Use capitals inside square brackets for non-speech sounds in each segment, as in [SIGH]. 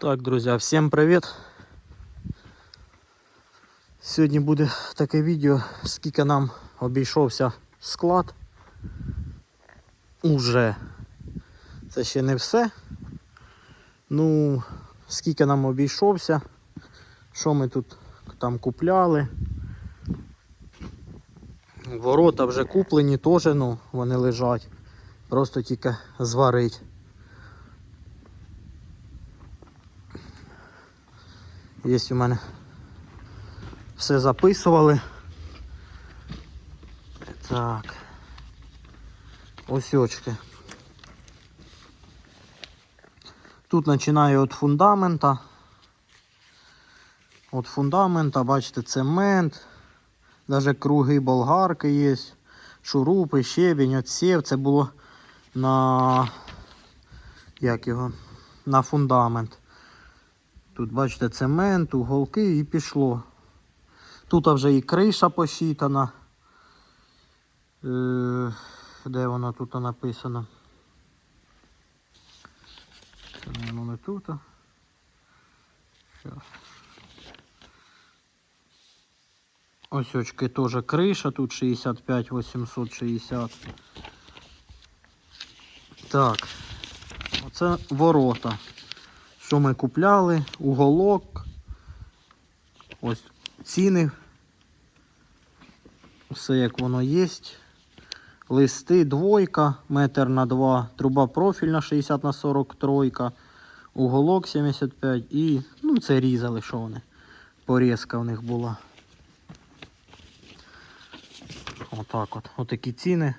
Так, друзі, всім привіт! Сьогодні буде таке відео, скільки нам обійшовся склад. Уже. Це ще не все. Ну, скільки нам обійшовся, що ми тут там купляли. Ворота вже куплені теж, ну, вони лежать. Просто тільки зварить. Є у мене все записували. Так. Ось очки. Тут починаю від фундамента. От фундамента, бачите, цемент, навіть круги болгарки є, шурупи, щебінь, отсів. Це було на як його? На фундамент. Тут, бачите, цемент, уголки і пішло. Тут вже і криша посчитана. Е, де вона тут написана? Це, мабуть, не тут. Щас. Ось очки теж криша, тут 65 860. Так, оце ворота. Що ми купляли? Уголок. Ось ціни. Все як воно є. Листи двойка, метр на 2, труба профільна 60 на 40 тройка, уголок 75 і ну це різали, що вони. Порізка в них була. Отак от. Отакі ціни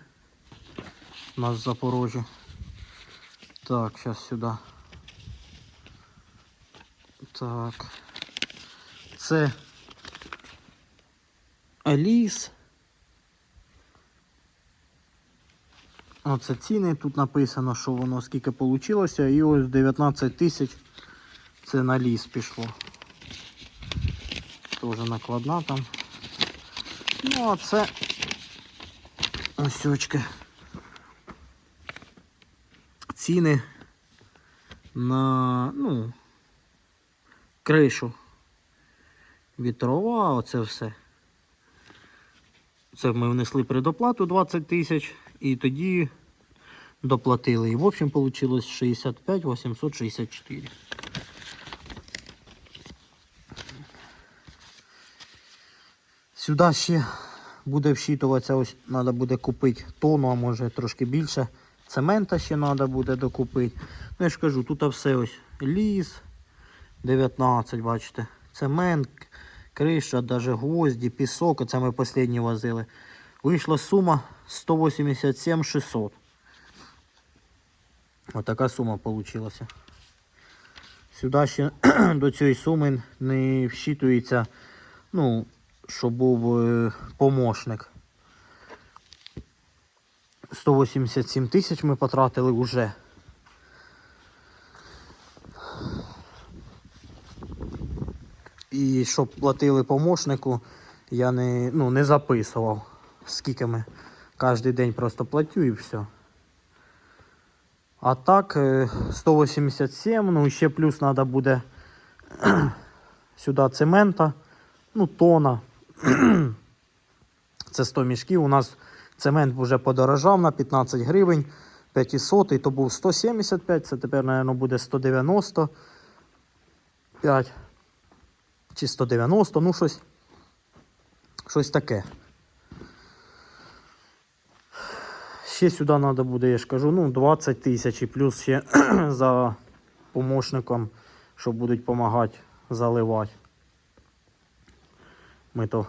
у нас в Запорожжі. Так, зараз сюди. Так. Це Аліс. Оце ціни. Тут написано, що воно скільки вийшло. І ось 19 тисяч це на ліс пішло. Тоже накладна там. Ну, а це ось очки. Ціни на, ну, кришу. Вітрова, оце все. Це ми внесли предоплату 20 тисяч і тоді доплатили. І в общем вийшло 65 864. Сюди ще буде вщитуватися, ось треба буде купити тонну, а може трошки більше. Цемента ще треба буде докупити. Ну я ж кажу, тут все ось ліс, 19, бачите, цемент, криша, даже гвозді, пісок, це ми останні возили. Вийшла сума 187 600. Отака сума вийшла. Сюди ще [CLEARS THROAT] до цієї суми не вщитується, ну, щоб був е, помощник. 187 тисяч ми потратили вже. І щоб платили помощнику, я не, ну, не записував, скільки ми кожен день просто платю і все. А так, е, 187, ну і ще плюс треба буде [CLEARS THROAT] сюди цемента, ну тона. [CLEARS THROAT] Це 100 мішків. У нас цемент вже подорожав на 15 гривень. 500, і то був 175, це тепер, мабуть, буде 195 чи 190, ну щось, щось таке. Ще сюди треба буде, я ж кажу, ну 20 тисяч і плюс ще [CLEARS THROAT] за помощником, що будуть допомагати заливати. Ми то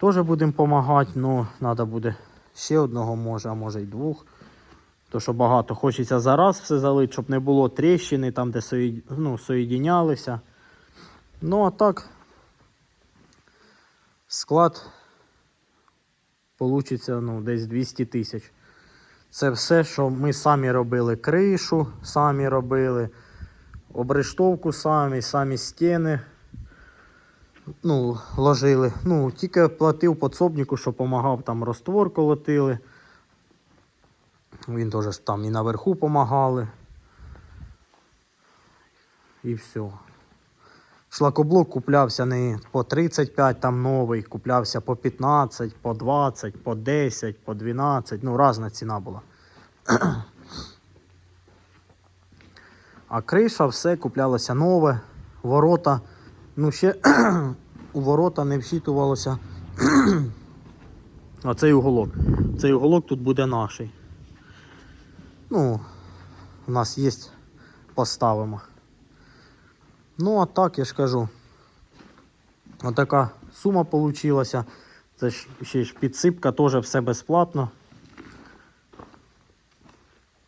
теж будемо допомагати, але треба буде ще одного може, а може й двох. То що багато хочеться зараз все залити, щоб не було тріщини там, де ну, соєдінялися. Ну а так склад получиться ну, десь 200 тисяч. Це все, що ми самі робили. Кришу самі робили, обрештовку самі, самі стіни ну, ложили. Ну, тільки платив подсобнику, що допомагав там розтвор колотили. Він теж там і наверху допомагали. І все. Шлакоблок куплявся не по 35 там новий, куплявся по 15, по 20, по 10, по 12. Ну, різна ціна була. А криша, все куплялося нове. Ворота. Ну, ще у ворота не вщитувалося. Оцей уголок. Цей уголок тут буде наший. Ну, у нас є, поставимо. Ну, а так, я ж кажу. Отака сума вийшла. Це ще ж підсипка, теж все безплатно.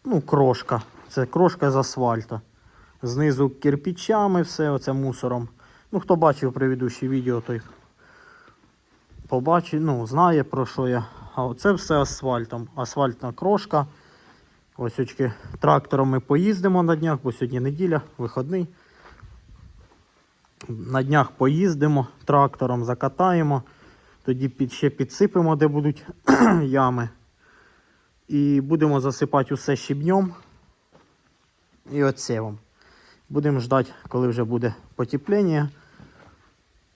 Ну, крошка. Це крошка з асфальта. Знизу кирпичами все, оце мусором. Ну, хто бачив предыдущі відео, той побачить, ну, знає про що я. А оце все асфальтом. Асфальтна крошка. Ось очки трактором ми поїздимо на днях, бо сьогодні неділя, виходний. На днях поїздимо трактором, закатаємо, тоді під, ще підсипемо, де будуть [CLEARS THROAT] ями. І будемо засипати усе щебнем і оцевом. Будемо ждати, коли вже буде потепління.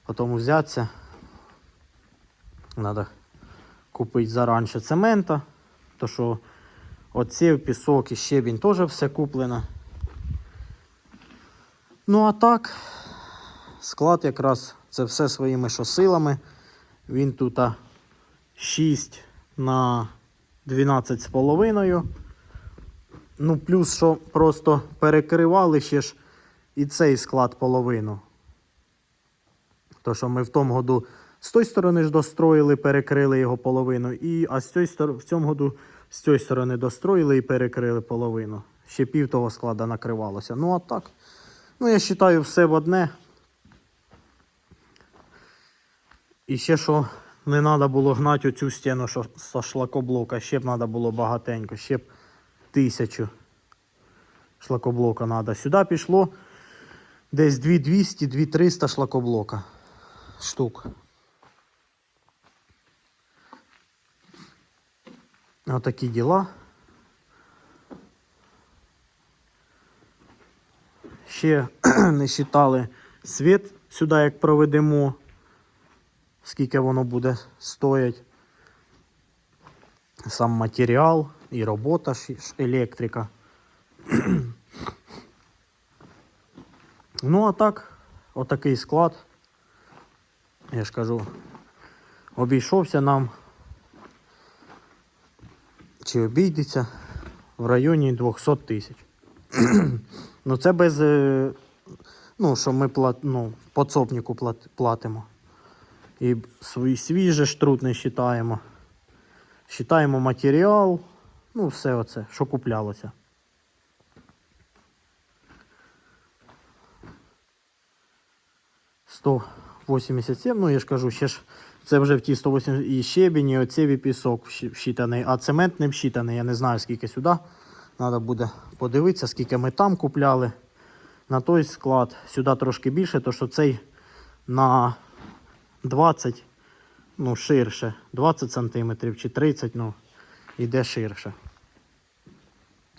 Потім взятися. Треба купити заранше цемента. То що оцев, пісок і щебінь теж все куплено. Ну а так, склад якраз це все своїми шосилами. Він тут 6 на 12 з половиною. Ну, плюс, що просто перекривали ще ж і цей склад половину. То, що ми в тому году з тої сторони ж достроїли, перекрили його половину, і, а з цієї сторони, в цьому году з цієї сторони достроїли і перекрили половину. Ще пів того складу накривалося. Ну, а так. Ну, я вважаю, все в одне. І ще що не треба було гнати оцю стіну що, з шлакоблока, ще б треба було багатенько, ще б тисячу шлакоблока треба. Сюди пішло десь 2200-2300 шлакоблока штук. Отакі діла. Ще [CLEARS THROAT] не считали світ сюди, як проведемо, скільки воно буде стоять. Сам матеріал і робота, ж, електрика. ну, а так, отакий склад. Я ж кажу, обійшовся нам. Чи обійдеться в районі 200 тисяч. ну це без. е, Ну, що ми плат, ну, подсобнику плат, платимо. І свій свіже штрут не вважаємо. Считаємо матеріал. Ну, все оце, що куплялося. Сто 87, ну я ж кажу, ще ж це вже в ті 180 і щебінь, і оцеві пісок вщитаний, а цемент не вщитаний. Я не знаю скільки сюди. Треба буде подивитися, скільки ми там купляли. На той склад сюди трошки більше, то що цей на 20, ну, ширше, 20 сантиметрів чи 30, ну, йде ширше,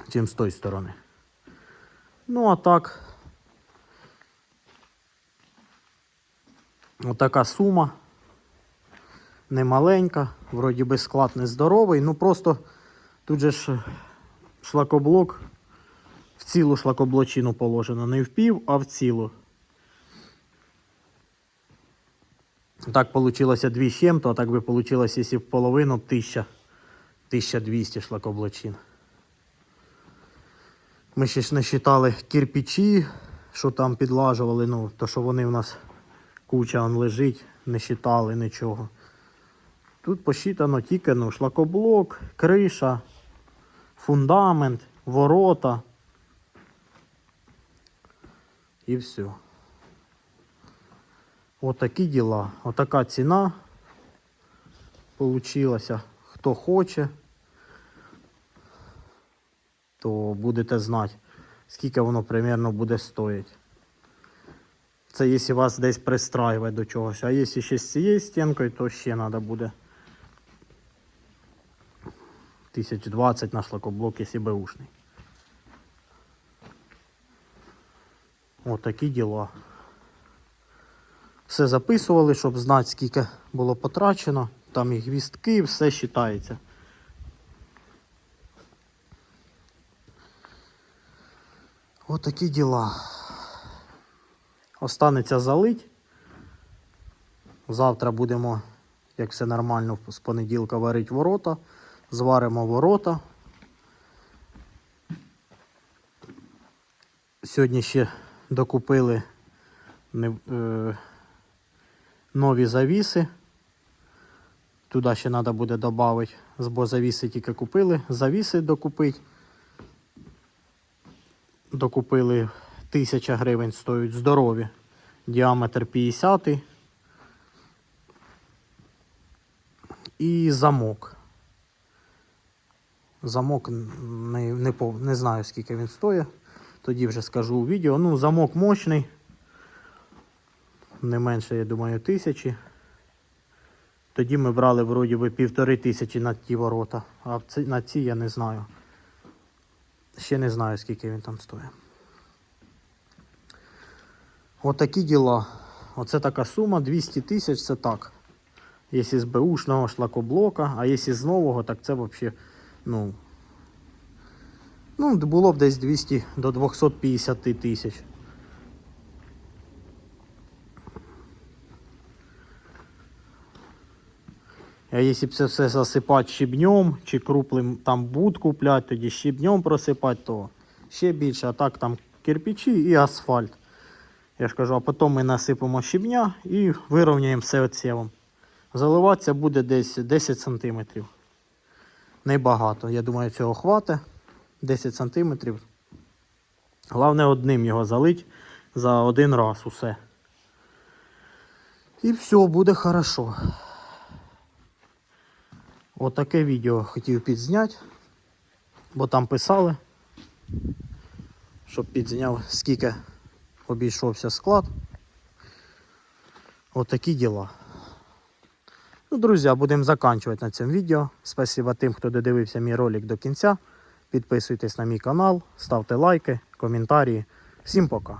чим з тої сторони. Ну, а так, отака сума. Немаленька, вроді би склад нездоровий, ну просто тут же ж шлакоблок в цілу шлакоблочину положено. Не в пів, а в цілу. Так вийшло 2 з чим-то, а так би вийшло, якщо в половину 1000, 1200 шлакоблочин. Ми ще ж не вважали кирпичі, що там підлажували, ну, то що вони у нас куча он лежить, не вважали нічого. Тут посчитано тільки ну, шлакоблок, криша, фундамент, ворота. І все. Отакі діла. Отака ціна получилася. Хто хоче, то будете знати, скільки воно примерно буде стоїти. Це якщо вас десь пристраювати до чогось. А якщо ще з цією стінкою, то ще треба буде 1020 на шлакоблок, якщо беушний. Отакі діла. Все записували, щоб знати, скільки було потрачено. Там і гвістки, все вважається. Отакі діла. Останеться залить. Завтра будемо, як все нормально, з понеділка варити ворота. Зваримо ворота. Сьогодні ще докупили е, нові завіси. Туди ще треба буде додати, бо завіси тільки купили. Завіси докупити. Докупили 1000 гривень стоять здорові. Діаметр 50. І замок. Замок не, не, не знаю скільки він стоїть. Тоді вже скажу у відео. Ну, замок мощний. Не менше, я думаю, тисячі. Тоді ми брали вроді би півтори тисячі на ті ворота. А на ці я не знаю. Ще не знаю, скільки він там стоїть. Отакі діла. Оце така сума 200 тисяч це так. Якщо з беушного шлакоблока, а якщо з нового, так це взагалі, ну, ну, було б десь 200 до 250 тисяч. Якщо це все засипати щебнем чи круплим там буд купляти, тоді щебнем просипати, то ще більше, а так там кирпичі і асфальт. Я ж кажу, а потім ми насипемо щебня і вирівняємо все оцєвом. Заливатися буде десь 10 см. Небагато. Я думаю, цього хватить. 10 см. Головне одним його залить за один раз усе. І все, буде хорошо. Отаке відео хотів підзняти, бо там писали, щоб підзняв, скільки обійшовся склад. Отакі діла. Ну, друзі, будемо закінчувати на цьому відео. Спасибо тим, хто додивився мій ролик до кінця. Підписуйтесь на мій канал, ставте лайки, коментарі. Всім пока.